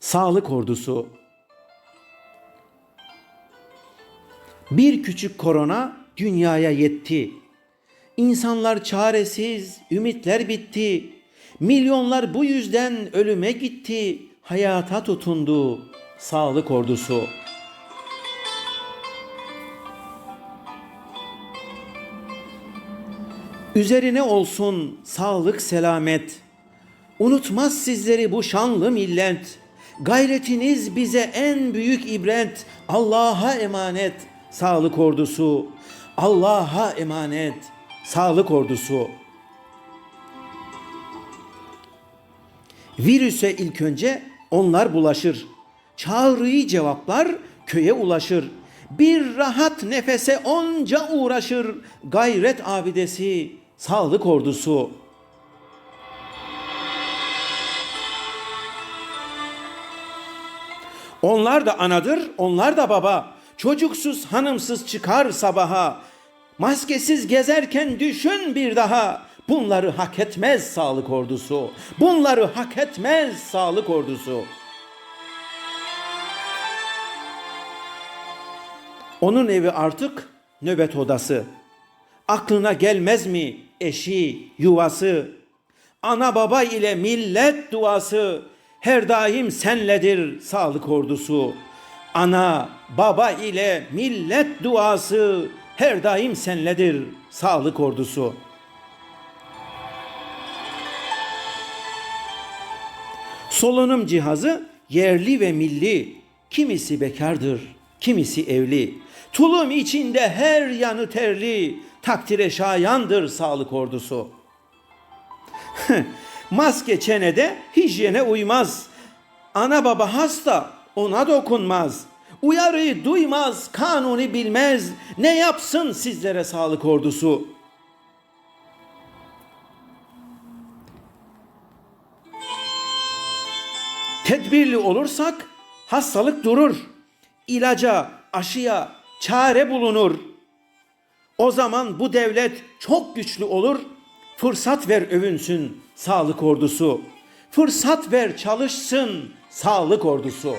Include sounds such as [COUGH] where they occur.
Sağlık ordusu bir küçük korona dünyaya yetti. İnsanlar çaresiz, ümitler bitti. Milyonlar bu yüzden ölüme gitti, hayata tutundu sağlık ordusu. Üzerine olsun sağlık selamet. Unutmaz sizleri bu şanlı millet. Gayretiniz bize en büyük ibret. Allah'a emanet sağlık ordusu. Allah'a emanet sağlık ordusu. Virüse ilk önce onlar bulaşır. Çağrıyı cevaplar köye ulaşır. Bir rahat nefese onca uğraşır. Gayret abidesi sağlık ordusu. Onlar da anadır, onlar da baba. Çocuksuz, hanımsız çıkar sabaha. Maskesiz gezerken düşün bir daha. Bunları hak etmez sağlık ordusu. Bunları hak etmez sağlık ordusu. Onun evi artık nöbet odası. Aklına gelmez mi eşi, yuvası? Ana baba ile millet duası her daim senledir sağlık ordusu. Ana baba ile millet duası her daim senledir sağlık ordusu. Solunum cihazı yerli ve milli. Kimisi bekardır, kimisi evli. Tulum içinde her yanı terli. Takdire şayandır sağlık ordusu. [LAUGHS] Maske çenede hijyene uymaz. Ana baba hasta ona dokunmaz. Uyarıyı duymaz, kanuni bilmez. Ne yapsın sizlere sağlık ordusu? Tedbirli olursak hastalık durur. İlaca, aşıya çare bulunur. O zaman bu devlet çok güçlü olur. Fırsat ver övünsün sağlık ordusu. Fırsat ver çalışsın sağlık ordusu.